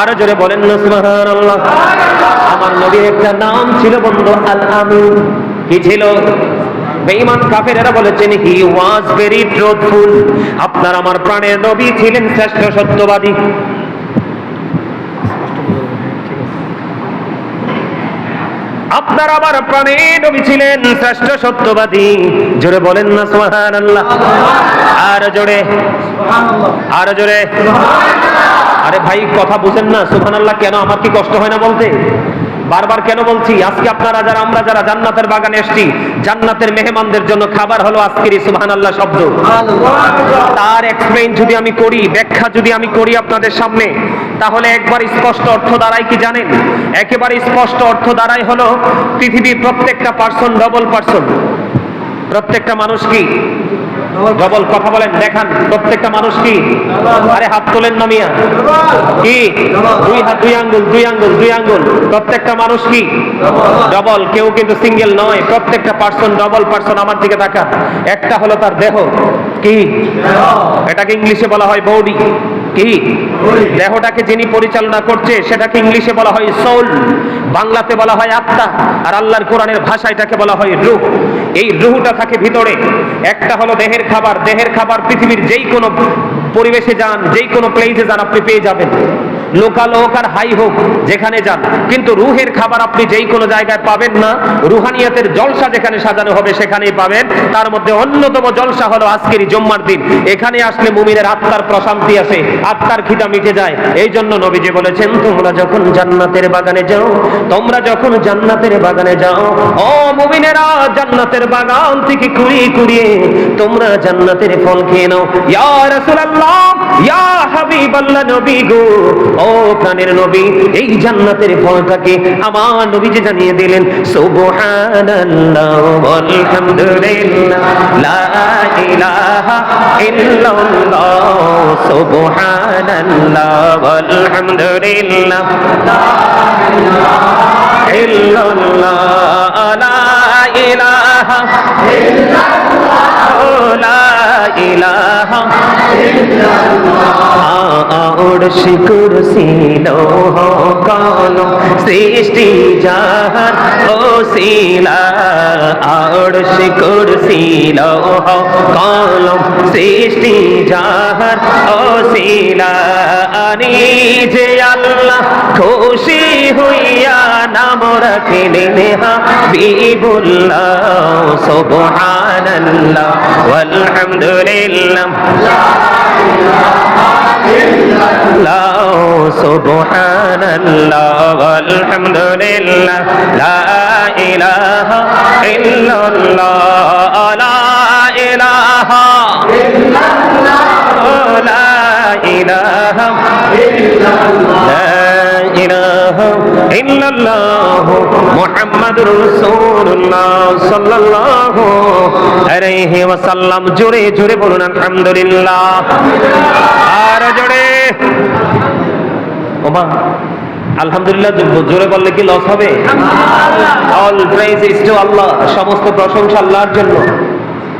আরও জোরে বলেন আমার নবীর একটা নাম ছিল বন্ধু আল আমিন কি ছিল? বেঈমান কাফেরেরা বলেছেন হি ওয়াজ ভেরি ট্রুথফুল আপনার, আমার প্রাণের নবী ছিলেন শ্রেষ্ঠ সত্যবাদী। আপনার আমার প্রাণে নবী ছিলেন, শ্রেষ্ঠ সত্যবাদী। জোরে বলেন না, সুবহানাল্লাহ। আর জোরে আর জোরে। আরে ভাই, কথা বুঝেন না, সুবহানাল্লাহ, কেন? আমার কি কষ্ট হয় না বলতে? বারবার কেন বলছি, আজকে আপনারা যারা, আমরা যারা জান্নাতের বাগানে এসেছি, জান্নাতের মেহমানদের জন্য খাবার হলো আজকের এই সুবহানাল্লাহ শব্দ। তার এক্সপ্লেইন যদি আমি করি, ব্যাখ্যা যদি আমি করি আপনাদের সামনে, তাহলে একবার স্পষ্ট অর্থ দাঁড়ায় কি জানেন? একেবারে স্পষ্ট অর্থ দাঁড়ায় হলো পৃথিবীর প্রত্যেকটা পার্সন ডবল পার্সন প্রত্যেকটা মানুষ কি? ডবল কথা বলেন, দেখান, প্রত্যেকটা মানুষ কি? আরে হাত তোলেন না মিয়া। কি? দুই হাত, দুই আঙ্গুল দুই আঙ্গুল দুই আঙ্গুল। প্রত্যেকটা মানুষ কি? ডবল কেউ কিন্তু সিঙ্গেল নয়, প্রত্যেকটা পার্সন ডবল পার্সন আমার দিকে তাকান। একটা হলো তার দেহ। কি? এটাকে ইংলিশে বলা হয় বডি। কি? দেহটাকে যিনি পরিচালনা করছে, সেটাকে ইংলিশে বলা হয় সোল বাংলাতে বলা হয় আত্মা, আর আল্লাহর কোরআনের ভাষা এটাকে বলা হয় রুহ। এই রুহটা থাকে ভিতরে। একটা হলো দেহের খাবার। দেহের খাবার পৃথিবীর যেই কোনো পরিবেশে যান, যেই কোনো প্লেসে যান, আপনি পেয়ে যাবেন। লোকাল হোক আর হাই হোক, যেখানে যান। কিন্তু রুহের খাবার আপনি যেই কোনো জায়গায় পাবেন না, রুহানিয়াতের জলসা যেখানে সাজানো হবে, সেখানেই পাবেন। তার মধ্যে অন্যতম জলসা হলো আজকেরই জম্মার দিন। এখানে আসলে মুমিনের আত্মার প্রশান্তি আছে আত্মার খিদা মিটে যায়। এই জন্য নবীজি বলেছেন, তোমরা যখন জান্নাতের বাগানে যাও, তোমরা যখন জান্নাতের বাগানে যাও, ও মুমিনেরা, জান্নাতের বাগান থেকে কুড়িয়ে কুড়িয়ে তোমরা জান্নাতের ফল খেয়ে নাও। ইয়া রাসূলুল্লাহ ইয়া হাবিবাল্লাহ নবী গো, ও প্রাণের নবী, এই জান্নাতের ফলটাকে আমার নবীজি জানিয়ে দিলেন, সুবহানাল্লাহ ওয়ালহামদুলিল্লাহ লা ইলাহা ইল্লাল্লাহ, সুবহানাল্লাহ ওয়ালহামদুলিল্লাহ লা ইলাহা ইল্লাল্লাহ লা ইলাহা ইল্লাল্লাহ ইলাহা আড় শিকুর সিলোহ কালো সৃষ্টি যাহার ও শিলা। আড় শিকুর সিলোহ কালো সৃষ্টি যাহার ও শিলা। যে আল্লাহ খুশি হইয়া নাম রাখিলেন হাবিবুল্লাহ, সুবহানাল্লাহ, ওয়ালহামদুলিল্লাহ। سبحان الله والحمد لله لا إله إلا الله لا إله إلا الله لا إله إلا الله জোরে জোরে বলুন আলহামদুলিল্লাহ। আর জোরে। ওমা আলহামদুলিল্লাহ জোরে বললে কি লস হবে? অল আল্লাহ সমস্ত প্রশংসা আল্লাহর জন্য।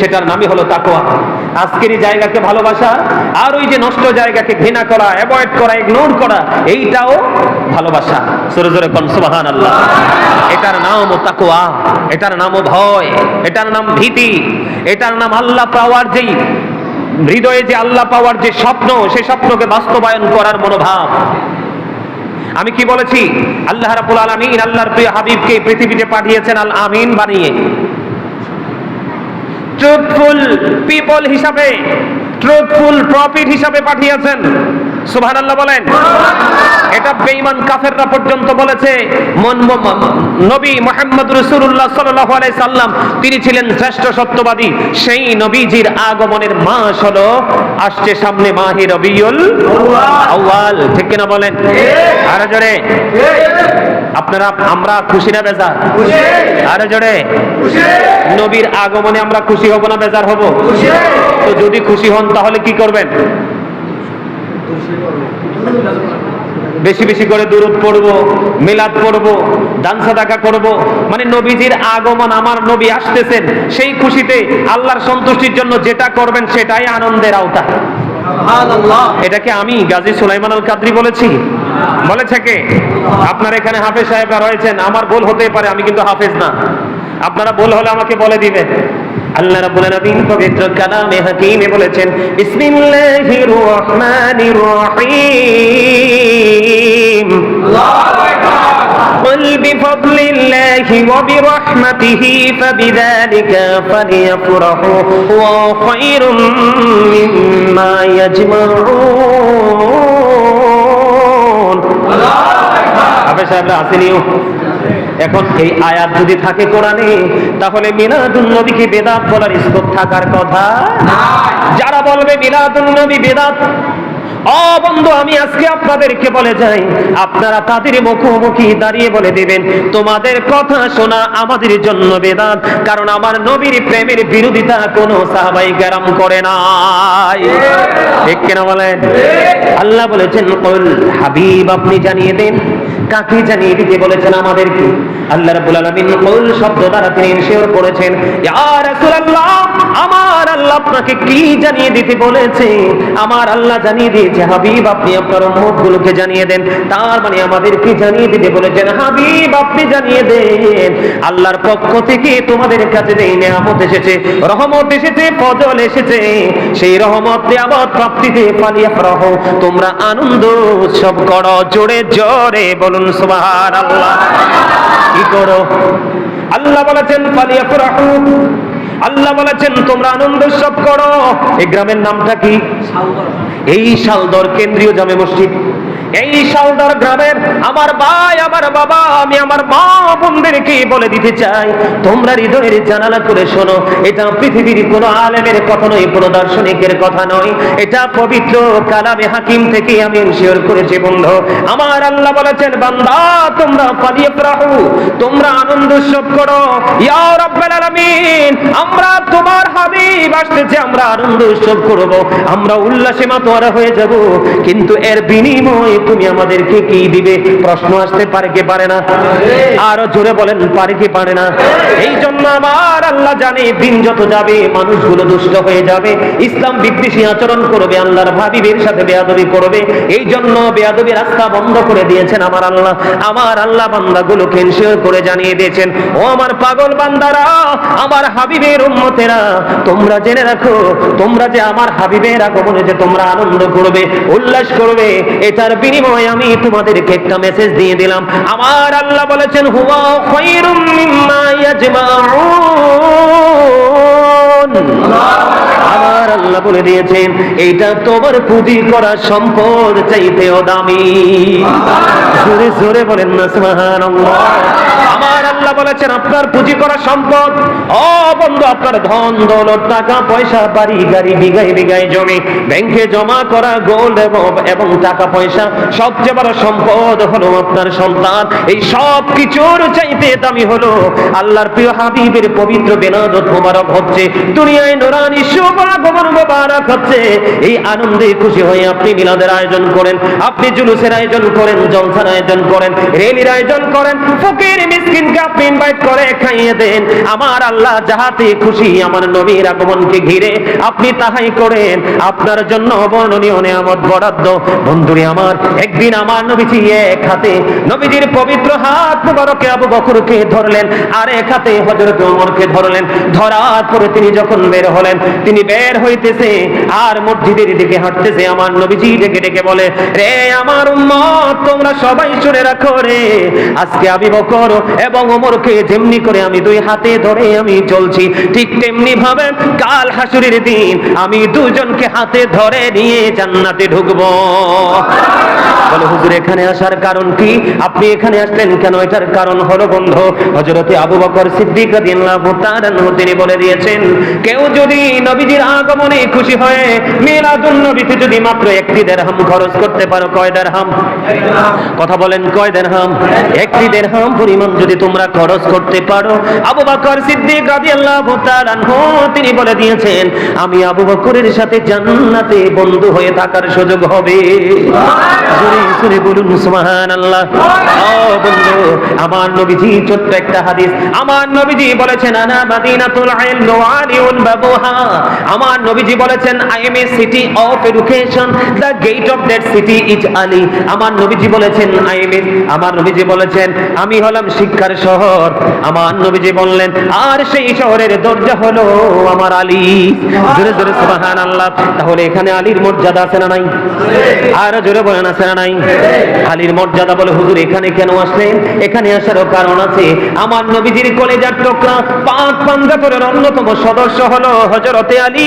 সেটার নামই হলো তাকওয়া। আজকের এই জায়গাকে ভালোবাসা আর ওই যে নষ্ট জায়গাকে ঘৃণা করা অ্যাভয়েড করা ইগনোর করা, এইটাও ভালোবাসা। জোরে জোরে কোন সুবহান আল্লাহ এটার নামও তাকওয়া, এটার নামও ভয়, এটার নাম ভীতি, এটার নাম আল্লাহ পাওয়ার যেই হৃদয়ে যে আল্লাহ পাওয়ার যে স্বপ্ন সেই স্বপ্নকে বাস্তবায়ন করার মনোভাব। আমি কি বলেছি? আল্লাহ রাব্বুল আলামিন আল্লাহর প্রিয় হাবিবকে পৃথিবীতে পাঠিয়েছেন আল আমিন বানিয়ে। ট্রুথফুল পিপল হিসাবে ট্রুথফুল প্রফিট হিসাবে পাঠিয়েছেন। সুবহানাল্লাহ বলেন। বেঈমান কাফেররা পর্যন্ত বলেছে। নবী মোহাম্মদ রসুল্লাহ সাল্লাহ সাল্লাম তিনি ছিলেন শ্রেষ্ঠ সত্যবাদী। সেই নবীজির আগমনের মাস হলো আসছে সামনে মাহি রবিউল আউয়াল। ঠিক কিনা বলেন? আরও জোরে। আপনারা আমরা খুশি না বেজার? আরও জোরে। নবীর আগমনে আমরা খুশি হব না বেজার হব? তো যদি খুশি হন তাহলে কি করবেন? বেশি বেশি করে দূরত পড়ব মিলাদ পড়ব দান সাদাকা করব। মানে নবীজির আগমন আমার নবী আসতেছেন সেই খুশিতে আল্লাহর সন্তুষ্টির জন্য যেটা করবেন সেটাই আনন্দের আওতা। এটাকে আমি গাজী সুলাইমান আল কাদরি বলেছি? বলেছে কে? আপনার এখানে হাফেজ সাহেবরা রয়েছেন আমার ভুল হতে পারে আমি কিন্তু হাফেজ না। আপনারা ভুল হলে আমাকে বলে দিবেন। আল্লাহ রাব্বুল আলামিন পবিত্র কালামে হাকিমে বলেছেন বিসমিল্লাহির রহমানির রহিম قل بفضل الله وبرحمته فبذلك فليفرحوا هو خير مما يجمعون আবে সাহেবরা আসেনিও এখন এই আয়াত যদি থাকে কোরআনে তাহলে মিলাদুন নবীকে বেদাত বলার স্কোপ থাকার কথা। যারা বলবে মিলাদুন নবী বেদাত ও বন্ধু আমি আজকে আপনাদেরকে বলে যাই আপনারা তাদের মুখোমুখি দাঁড়িয়ে বলে দিবেন তোমাদের কথা শোনা আমাদের জন্য বেদাত কারণ আমার নবীর প্রেমের বিরোধিতা কোনো সাহাবাই গ্যারাম করে নাই। ঠিক কিনা বলেন? আল্লাহ বলেছেন হাবিব আপনি জানিয়ে দেন কাকে জানিয়ে দিতে বলেছেন আমাদেরকে? আল্লাহ রাব্বুল আলামিন কল শব্দ দ্বারা তিনি ইনশিওর করেছেন, ইয়া রাসূলুল্লাহ, আমার আল্লাহ আপনাকে কি জানিয়ে দিতে বলেছে? আমার আল্লাহ জানিয়ে দিয়েছে, হাবিব, আপনি আপনার উম্মতগুলোকে জানিয়ে দেন। তার মানে আমাদেরকে জানিয়ে দিতে বলেছেন, হাবিব, আপনি জানিয়ে দেন। আল্লাহর পক্ষ থেকে তোমাদের কাছে যে নিয়ামত এসেছে, রহমত এসেছে, ফজল এসেছে, সেই রহমত নিয়ামত প্রাপ্তিতে পালিয়া রহ তোমরা আনন্দ উৎসব করো জোরে জোরে বলুন সুবহানাল্লাহ। কি করো? আল্লাহ বলেছেন পালিয়া ফরাহু আল্লাহ বলেছেন তোমরা আনন্দ উৎসব করো। এই গ্রামের নামটা কি? এই শালদর কেন্দ্রীয় জামে মসজিদ। এই শালদর গ্রামের আমার ভাই, আমার বাবা, আমি আমার মা বোনদেরকে বলে দিতে চাই। তোমরা হৃদয়ের জানালা করে শোনো, এটা পৃথিবীর কোন আলেমের কথা নয়, কোন দার্শনিকের কথা নয়। এটা পবিত্র কালামে হাকিম থেকে আমি এনশিওর করেছি, বন্ধু। আমার আল্লাহ বলেছেন, বান্দা, তোমরা পালিয়ে প্রাহু তোমরা আনন্দ উৎসব করো। ইয়া রাব্বাল আলামিন, আমরা তোমার হাবিব, আসতেছে, আমরা আনন্দ উৎসব করব। আমরা উল্লাসে মাতোয়ারা হয়ে যাব, কিন্তু এর বিনিময়ে তুমি আমাদেরকে কি দিবে? প্রশ্ন আসতে পারে কি পারে না? আরও জোরে বলেন, পারে কি পারে না? এই জন্য আমার আল্লাহ জানে, দিন যত যাবে, মানুষগুলো দুষ্ট হয়ে যাবে। ইসলাম বিদ্বেষী আচরণ করবে, আল্লাহর ভাবিবের সাথে বেয়াদবি করবে। এই জন্য বেয়াদবি রাস্তা বন্ধ করে দিয়েছেন আমার আল্লাহ। আমার আল্লাহ বান্দাগুলো কেনশিওর করে জানিয়ে দিয়েছেন, ও আমার পাগল বান্দারা, আমার হাবিবের উম্মতেরা, তোমরা জেনে রাখো, তোমরা যে আমার হাবিবের আগমনে যে তোমরা আনন্দ করবে, উল্লাস করবে, এটার বিনিময়ে আমি তোমাদেরকে একটা মেসেজ দিয়ে দিলাম। আমার আল্লাহ বলেছেন হুয়া আমার আল্লাহ বলে দিয়েছেন, এইটা তোমার পুঁজি করা সম্পদ চাইতেও দামি। জোরে জোরে বলেন না, সুবহানাল্লাহ। আমার আল্লাহ বলেছেন, আপনার পুঁজি করা সম্পদ বন্ধু, আপনার ধন, দৌলত, টাকা, পয়সা, বাড়ি, গাড়ি, বিঘায় বিঘায় জমি, ব্যাংকে জমা করা গোল্ড এবং টাকা পয়সা, সবচেয়ে বড় সম্পদ হলো আপনার সন্তান। এই সব কিছুর চাইতে দামি হলো আল্লাহর প্রিয় হাবিবের পবিত্র বেনাদত মোবারক হচ্ছে, দুনিয়ায় নোরানি শুভ এই আনন্দে খুশি হয়ে আপনি মিলাদের আয়োজন করেন, আপনি জুলুসের আয়োজন করেন, জলসার আয়োজন করেন, রেলির আয়োজন করেন, ফকির মিসকিনকে আপনি ইনভাইট করে খাইয়ে দেন। আমার আল্লাহ যাহাতে খুশি, আমার নবীর আগমনকে ঘিরে আপনি তাহাই করেন। আপনার জন্য বর্ণনীয় নিয়ামত বরাদ্দ। বন্ধুরে আমার, একদিন আমার নবীজি এক হাতে নবীজির পবিত্র হাত মুবারকে আবু বকরকে ধরলেন আর এক হাতে হযরত ওমরকে ধরলেন। ধরার পরে তিনি যখন বের হলেন, তিনি বের হইতেছে আর মসজিদের দিকে হাঁটতেছে। আমার নবীজি ডেকে ডেকে বলে, রে আমার উম্মত, তোমরা সবাই শুনে রাখো রে। আজকে আবু বকর এবং ওমরকে যেমনি করে আমি দুই হাতে ধরে আমি চলছি, ঠিক তেমনি ভাবে কাল হাসুরের দিন আমি দুজনকে হাতে ধরে নিয়ে জান্নাতে ঢুকবো। বলে, হুজুর, এখানে আসার কারণ কি? আপনি এখানে আসলেন কেন? এটার কারণ হলো বন্ধু, হযরতে আবু বকর সিদ্দিক রাদিয়াল্লাহু তাআলা তিনি বলে দিয়েছেন, কেউ যদি নবীজির আগমনে খুশি হয়ে মিলাদুন নবীতে যদি মাত্র একটি দেরহাম খরচ করতে পারো, কয় দেরহাম কথা বলেন, কয় দেরহাম একটি দেরহাম পরিমাণ যদি তোমরা খরচ করতে পারো। আবু বকর সিদ্দিক রাদিয়াল্লাহু তাআলা তিনি বলে দিয়েছেন, আমি আবু বকরের সাথে জান্নাতে বন্ধু হয়ে থাকার সুযোগ হবে। জোরে জোরে বলুন, সুবহানাল্লাহ। ও বন্ধু, আমার নবীজি, ছোট্ট একটা হাদিস। আমার নবীজি বলেছেন, আনা মাদিনাতুল ইলম ওয়া আলিউন বাবুহা। আমার নবীজি বলেছেন I am a city of education the gate of that city is Ali আমার নবীজি বলেছেন আই এম এ আমার নবীজি বলেছেন, আমি হলাম শিক্ষার শহর। আমার নবীজি বললেন, আর সেই শহরের দরজা হলো আমার আলী। জোরে জোরে, সুবহানাল্লাহ। তাহলে এখানে আলীর মর্যাদা আছে না নাই? আর জোরে বলেন, আছে না নাই? আলীর মর্যাদা বলে হুজুর এখানে কেন আসলেন এখানে আসারও কারণ আছে। আমার নবীজির কলেজার টুকরা পাঁচ পাঞ্জাতরের অন্যতম সদস্য হলো হযরতে আলী।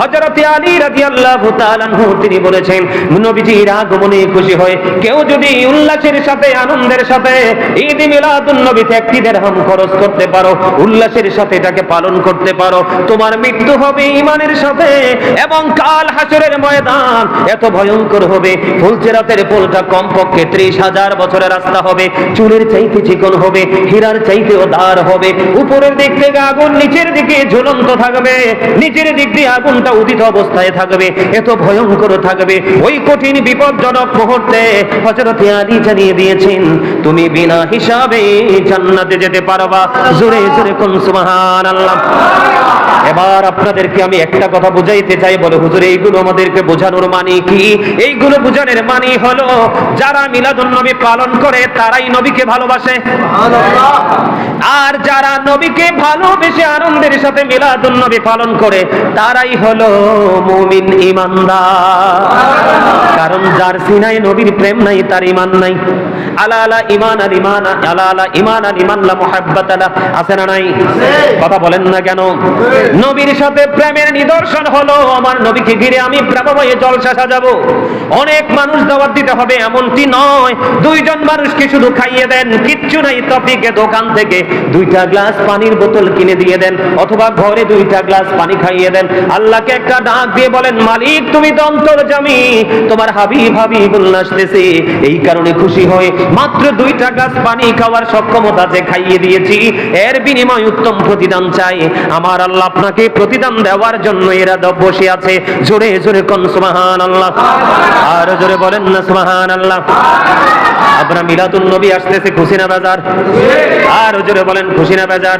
হযরতে আলী রাদিয়াল্লাহু তাআলা তিনি বলেছেন, নবীজির আগমনে খুশি কেউ যদি উল্লাসের সাথে, আনন্দের সাথে ঈদ নবীতে একটি খরচ করতে পারো, উল্লাসের সাথে এটাকে পালন করতে পারো, তোমার মৃত্যু হবে ইমানের সাথে এবং কাল হাসরের ময়দান এত ভয়ঙ্কর হবে, ফুলচেরাতের পোলটা কমপক্ষে ত্রিশ হাজার বছরের রাস্তা হবে, চুলের চাইতে চিকন হবে, হীরার হবে, উপরের দিক থেকে আগুন নিচের দিকে ঝুলন্ত থাকবে নিচের দিক দিয়ে আগুনটা উদিত অবস্থায় থাকবে এত ভয়ঙ্কর থাকবে। ওই কঠিন বিপজ্জনক মুহূর্তে হযরত আলী জানিয়ে দিয়েছেন তুমি বিনা হিসাবে জান্নাতে যেতে পারবা। জোরে জোরে কোন সুবহানাল্লাহ। এবার আপনাদেরকে আমি একটা কথা বুঝাইতে চাই বলে হুজুর এইগুলো আমাদেরকে বোঝানোর মানে কি? এইগুলো বোঝানোর মানে হলো যারা মিলাদুন নবী পালন করে তারাই নবীকে ভালোবাসে। আর যারা নবীকে ভালোবেসে আনন্দের সাথে মিলাদুন নবী পালন করে তারাই হলো মুমিন ইমানদার। কারণ যার সিনাই নবীর প্রেম নাই, তার ইমান নাই। আলা আলা ইমান ইমান, আলা আলা ইমান ইমান, লা মুহাব্বাত আলা, আছে না নাই? কথা বলেন না কেন? নবীর সাথে প্রেমের নিদর্শন হলো, আমার নবীকে ঘিরে আমি জলসা অনেক মানুষ দাওয়াত দিতে হবে, এমনটি নয়। দুইজন মানুষকে শুধু খাইয়ে দেন, কিচ্ছু নাই টপিকে দোকান থেকে দুইটা গ্লাস পানির বোতল কিনে দিয়ে দেন, অথবা ঘরে দুইটা গ্লাস পানি খাইয়ে দেন। আল্লাহকে একটা ডাক দিয়ে বলেন, মালিক, তুমি তো অন্তর্জামী তোমার হাবিব হাবিব আসতেছে এই কারণে খুশি হয়ে মাত্র দুইটা গ্লাস পানি খাওয়ার সক্ষমতা যে খাইয়ে দিয়েছি, এর বিনিময় উত্তম প্রতিদান চাই। আমার আল্লাহ আপনাকে প্রতিদান দেওয়ার জন্য এরা দ- বসে আছে। জোরে জোরে কোন সুবহান আল্লাহ আর জোরে বলেন না সুবহান আল্লাহ আপনারা মিলাতুল নবী আসতেছে খুশিনা বাজার। আর জোরে বলেন খুশিনা বাজার।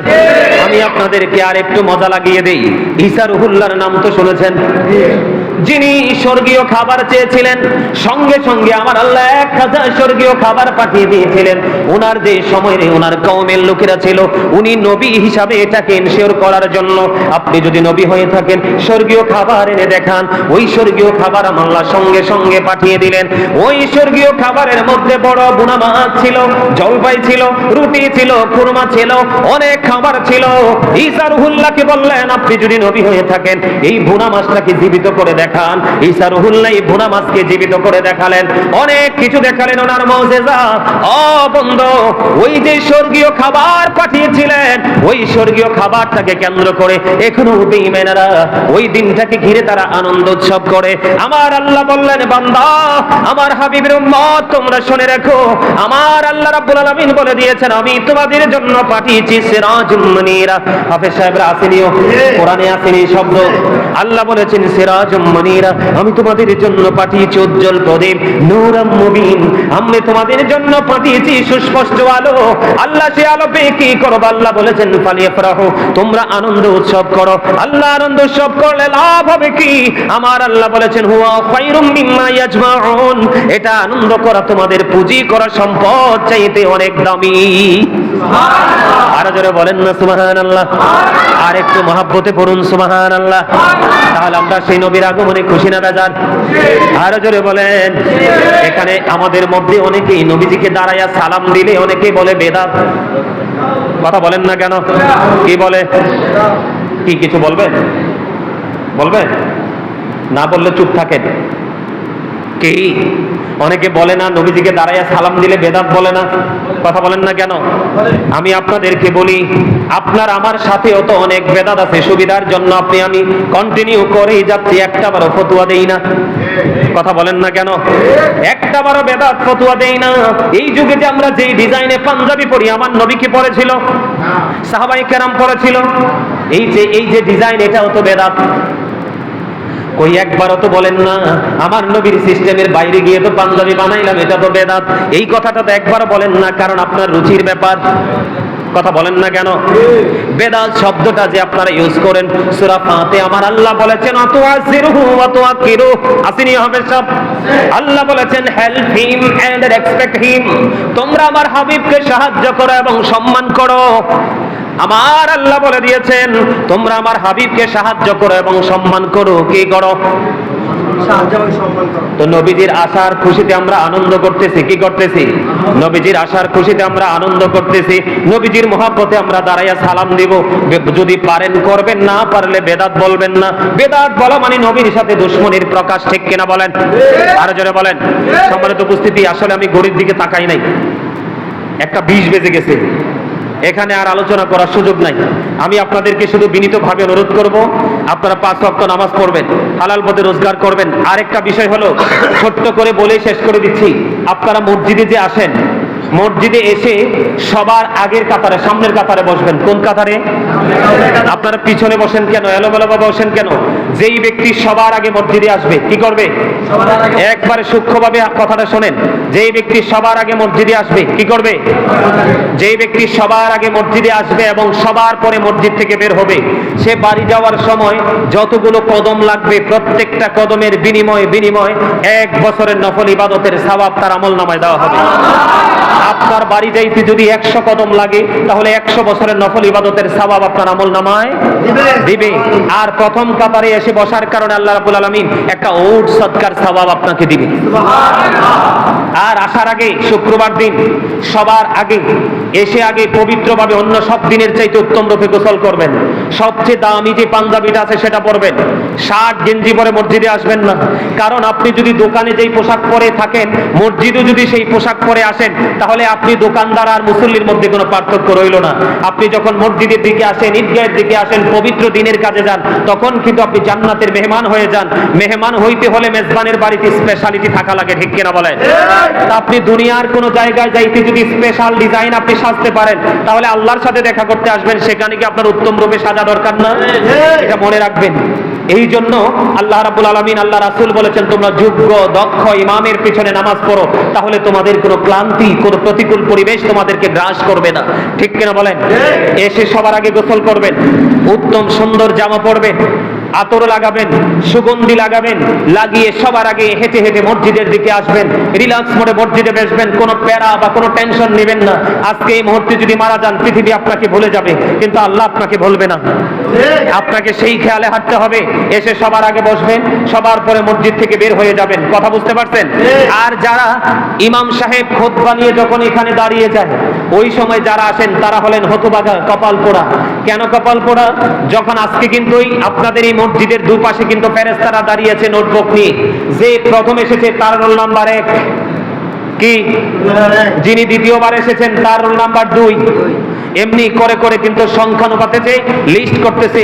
আমি আপনাদেরকে আর একটু মজা লাগিয়ে দেই। ঈসা উহুল্লার নাম তো শুনেছেন? যিনি স্বর্গীয় খাবার চেয়েছিলেন, সঙ্গে সঙ্গে আমার আল্লাহ এক হাজার স্বর্গীয় খাবার পাঠিয়ে দিয়েছিলেন। ওনার যে সময়ে ওনার কওমের লোকেরা ছিল, উনি নবী হিসাবে এটাকে এনশিওর করার জন্য, আপনি যদি নবী হয়ে থাকেন, স্বর্গীয় খাবার এনে দেখান। ওই স্বর্গীয় খাবার আমার আল্লাহ সঙ্গে সঙ্গে পাঠিয়ে দিলেন। ওই স্বর্গীয় খাবারের মধ্যে বড় বুনা মাছ ছিল, জলপাই ছিল, রুটি ছিল কুরমা ছিল, অনেক খাবার ছিল। ঈসা রুহুল্লাহকে বললেন, আপনি যদি নবী হয়ে থাকেন, এই ভুনা মাছটাকে জীবিত করে দেখান। ঈসা রুহুল্লাহ ভুনা মাছকে জীবিত করে দেখালেন। অনেক কিছু দেখালেন ওনার মৌজেজা। ও বন্ধু, ওই যে স্বর্গীয় খাবার পাঠিয়েছিলেন, ওই স্বর্গীয় খাবারটাকে কেন্দ্র করে এখনও বেঈমানেরা ওই দিনটাকে ঘিরে তারা আনন্দ উৎসব করে। আমার আল্লাহ বললেন, বান্দা, আমার হাবিবের উম্মত, তোমরা শুনে রাখো। আমার আল্লাহ রাব্বুল আলামিন বলে দিয়েছেন, আমি তোমাদের জন্য পাঠিয়েছি সিরাজুল মুনীরা। হাফেজ সাহেবরা আসেনিও, কোরআনে আসেনি শব্দ। আল্লাহ বলেছেন সিরাজুল মুনীরা আমি তোমাদের জন্য পাঠিয়েছি উজ্জ্বল প্রদীপ। নূরাম মুবিন আমি তোমাদের জন্য পাঠিয়েছি সুস্পষ্ট আলো। আল্লাহ সে আলো পেয়ে কি করবে? আল্লাহ বলেছেন ফালিয়াফরাহু তোমরা আনন্দ উৎসব করো। আল্লাহ আনন্দ উৎসব করলে লাভ হবে কি? আমার আল্লাহ বলেছেন হুয়া খায়রুম মিম্মা ইয়াজমাউন। এটা আনন্দ করা তোমাদের পুঁজি করা সম্পদ চাইতে অনেক দামি। আর জোরে বলেন না সুবহানাল্লাহ। আর একটু মহাব্বতে পড়ুন সুবহানাল্লাহ। তাহলে আমরা সেই নবীর আগমনে খুশি না বেজার আরও জোরে বলেন। এখানে আমাদের মধ্যে অনেকেই নবীজিকে দাঁড়াইয়া সালাম দিলে অনেকে বলে, বেদাত। কথা বলেন না কেন? কি বলে? কি কিছু বলবে? বলবে? না বললে চুপ থাকেন। কি? অনেকে বলে না, নবীজিকে দাঁড়াইয়া সালাম দিলে বেদাত বলে না। কথা বলেন না কেন? আমি আপনাদেরকে বলি, আপনার আমার সাথেও তো অনেক বেদাত আছে, সুবিধার জন্য আপনি, আমি কন্টিনিউ করেই যাচ্ছি একটা বারো ফতুয়া দেই না। কথা বলেন না কেন? একটা বারো বেদাত ফতুয়া দেই না। এই যুগে যে আমরা যেই ডিজাইনে পাঞ্জাবি পরি, আমার নবী কি পরেছিল সাহাবাই কেরাম পরেছিল এই যে এই যে ডিজাইন এটাও তো বেদাত। কই একবারও তো বলেন না, আমার নবীর সিস্টেমের বাইরে গিয়ে তো পাঞ্জাবি বানাইলাম, এটা তো বেদাত। এই কথাটা তো একবারও বলেন না, কারণ আপনার রুচির ব্যাপার। কথা বলেন না কেন? বেদাত শব্দটা যে আপনারা ইউজ করেন, সূরা ফাতে আমার আল্লাহ বলেছেন অত আসিরহু অত আকিরু আসিনি হবে সব আল্লাহ বলেছেন help him and respect him তোমরা আমার হাবিবকে সাহায্য করো এবং সম্মান করো। আমার আল্লাহ বলে দিয়েছেন তোমরা আমার হাবিবকে সাহায্য করো এবং সম্মান করো। কি করো? তো নবীজির আসার খুশিতে আমরা আনন্দ করতেছি কি করতেছি? নবীজির আসার খুশিতে আমরা আনন্দ করতেছি নবীজির মহাব্বতে আমরা দাঁড়াইয়া সালাম দিব। যদি পারেন করবেন না পারলে বেদাত বলবেন না। বেদাত বলা মানে নবীর সাথে দুশ্মনির প্রকাশ ঠিক কিনা বলেন? আরও জোরে বলেন। সম্মানিত উপস্থিতি আসলে আমি গরিব দিকে তাকাই নাই। একটা বিষ বেজে গেছে। এখানে আর আলোচনা করার সুযোগ নাই। আমি আপনাদেরকে শুধু বিনীতভাবে অনুরোধ করব, আপনারা পাঁচ ওয়াক্ত নামাজ পড়বেন, হালাল পথে রোজগার করবেন। আরেকটা বিষয় হলো, ছোট্ট করে বলে শেষ করে দিচ্ছি, আপনারা মসজিদে যে আসেন মসজিদে এসে সবার আগের কাতারে, সামনের কাতারে বসবেন। কোন কাতারে? আপনারা পিছনে বসেন কেন? এলোমেলো বসেন কেন? যেই ব্যক্তি সবার আগে মসজিদে আসবে, কি করবে? একবারে সূক্ষ্মভাবে কথাটা শোনেন। যেই ব্যক্তি সবার আগে মসজিদে আসবে, কি করবে? যেই ব্যক্তি সবার আগে মসজিদে আসবে এবং সবার পরে মসজিদ থেকে বের হবে, সে বাড়ি যাওয়ার সময় যতগুলো কদম লাগবে, প্রত্যেকটা কদমের বিনিময়ে বিনিময় এক বছরের নফল ইবাদতের সওয়াব তার আমল নামায় দেওয়া হবে। আপনার বাড়ি যাইতে যদি একশো কদম লাগে, তাহলে একশো বছরের নফল ইবাদতের সওয়াব আপনার আমল নামায় দিবে। আর প্রথম কাতারে এসে বসার কারণে আল্লাহ রাবুল আলমিন একটা ওট সৎকার সওয়াব আপনাকে দিবে। আর আসার আগে, শুক্রবার দিন, সবার আগে, এসে আগে পবিত্রভাবে অন্য সব দিনের চাইতে উত্তম রূপে গোসল করবেন। সবচেয়ে দামি যে পাঞ্জাবিটা আছে, সেটা পরবেন। শার্ট, গেঞ্জি পরে মসজিদে আসবেন না। কারণ আপনি যদি দোকানে যেই পোশাক পরে থাকেন, মসজিদে যদি সেই পোশাক পরে আসেন তাহলে আপনি দোকানদার আর মুসল্লির মধ্যে কোনো পার্থক্য রইল না। আপনি যখন মসজিদের দিকে আসেন, ঈদগাহের দিকে আসেন, পবিত্র দিনের কাজে যান, তখন কিন্তু আপনি জান্নাতের মেহমান হয়ে যান। মেহমান হইতে হলে মেজবানের বাড়িতে স্পেশালিটি থাকা লাগে, ঠিক কিনা বলেন? তা আপনি দুনিয়ার কোন জায়গায় যাইতে যদি স্পেশাল ডিজাইন আপনি সাজতে পারেন, তাহলে আল্লাহর সাথে দেখা করতে আসবেন, সেখানে কি আপনার উত্তম রূপে সাজা দরকার না? এটা মনে রাখবেন। এই জন্য আল্লাহ রাবুল আলমিন, আল্লাহ রাসুল বলেছেন, তোমরা যোগ্য, দক্ষ ইমামের পিছনে নামাজ পড়ো, তাহলে তোমাদের কোনো ক্লান্তি কোনো প্রতিকূল পরিবেশ তোমাদেরকে গ্রাস করবে না। ঠিক কিনা বলেন? এসে সবার আগে গোসল করবেন। উত্তম সুন্দর জামা পরবেন। আতর লাগাবেন, সুগন্ধি লাগাবেন, লাগিয়ে সবার আগে হেঁটে হেঁটে মসজিদের দিকে আসবেন রিল্যাক্স মোডে মসজিদে বসবেন, কোনো প্যারা বা কোনো টেনশন নেবেন না। আজকে এই মুহূর্তে যদি মারা যান, পৃথিবী আপনাকে ভুলে যাবে, কিন্তু আল্লাহ আপনাকে ভুলবে না। আপনাকে সেই খেয়ালে হাঁটতে হবে, এসে সবার আগে বসবেন, সবার পরে মসজিদ থেকে বের হয়ে যাবেন। কথা বুঝতে পারছেন? আর যারা ইমাম সাহেব খোদ বানিয়ে যখন এখানে দাঁড়িয়ে যায়, ওই সময় যারা আসেন, তারা হলেন হতবাগা কপাল পোড়া কেন কপাল পোড়া যখন আজকে কিন্তু আপনাদের এই মসজিদের দুপাশে কিন্তু ফেরেস্তারা দাঁড়িয়েছে নোটবুক নিয়ে। যে প্রথম এসেছে তার রোল নাম্বার এক। কি? যিনি দ্বিতীয়বার এসেছেন, তার রোল নাম্বার দুই। এমনি করে করে কিন্তু সংখ্যানুপাতে যে লিস্ট করতেছে,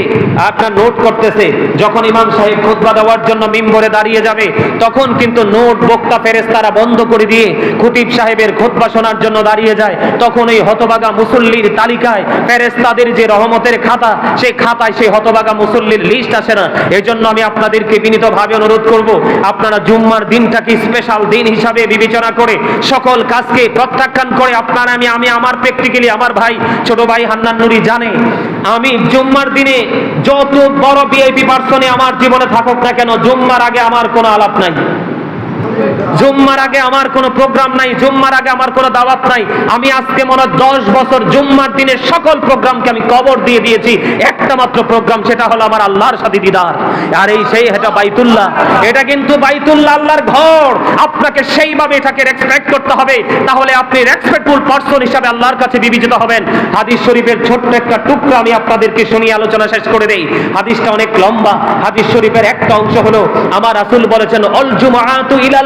আপনার নোট করতেছে। যখন ইমাম সাহেব খুতবা দেওয়ার জন্য মিম্বরে দাঁড়িয়ে যাবে, তখন কিন্তু নোট বক্তা ফেরেস্তারা বন্ধ করে দিয়ে খুতিব সাহেবের খুতবা শোনার জন্য দাঁড়িয়ে যায়। তখন ওই হতবাগা মুসল্লির তালিকায় ফেরেস্তাদের যে রহমতের খাতা, সেই খাতায় সেই হতবাগা মুসল্লির লিস্ট আসে না। এজন্য আমি আপনাদেরকে বিনীতভাবে অনুরোধ করব, আপনারা জুম্মার দিনটাকে স্পেশাল দিন হিসাবে বিবেচনা করে সকল কাজকে প্রত্যাখ্যান করে আপনার আমি আমি আমার প্র্যাকটিক্যালি আমার ভাই, ছোট ভাই হান্নান নুরি জানে, আমি জুম্মার দিনে যত বড় বিআইপি পার্সনে আমার জীবনে থাকুক না কেন, জুম্মার আগে আমার কোনো আলাপ নাই। জুম্মার আগে আমার কোনো প্রোগ্রাম নাই, জুম্মার আগে আমার কোনো দাওয়াত নাই। আমি আজকে মনে হয় দশ বছর জুম্মার দিনে সকল প্রোগ্রামকে আমি কবর দিয়ে দিয়েছি। একটা মাত্র প্রোগ্রাম, সেটা হলো আমার আল্লাহর সাথে দিদার। আর এই সেই এটা বাইতুল্লাহ। এটা কিন্তু বাইতুল্লাহ আল্লাহর ঘর। আপনাকে সেইভাবে এটাকে রেসপেক্ট করতে হবে। তাহলে আপনি রেসপেক্টফুল পার্সন হিসাবে আল্লাহর কাছে বিবেচিত হবেন। হাদিস শরীফের ছোট্ট একটা টুকরা আমি আপনাদেরকে শুনিয়ে আলোচনা শেষ করে দেই। হাদিসটা অনেক লম্বা। হাদিস শরীফের একটা অংশ হলো, আমার রাসূল বলেছেন, অল জুমআতু ইলাল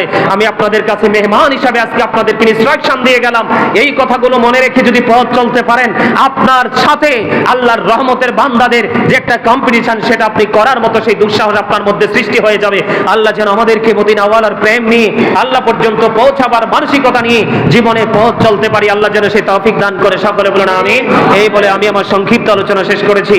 আমি আপনাদের কাছে মেহমান হিসাবে আজকে আপনাদেরকে ইনস্ট্রাকশন দিয়ে গেলাম। এই কথাগুলো মনে রেখে যদি পথ চলতে পারেন, আপনার সাথে আল্লাহর রহমতের বান্দাদের যে একটা কম্পিটিশন সেটা আপনি করার মতো সেই দুঃসাহস আপনার মধ্যে সৃষ্টি হয়ে যাবে। আল্লাহ যেন আমাদেরকে মদিনাওয়ালার প্রেম নিয়ে আল্লাহ পর্যন্ত পৌঁছাবার মানসিকতা নিয়ে জীবনে পথ চলতে পারি। আল্লাহ যেন সেই তৌফিক দান করে। সকলে বলেন আমি এই বলে আমি আমার সংক্ষিপ্ত আলোচনা শেষ করেছি।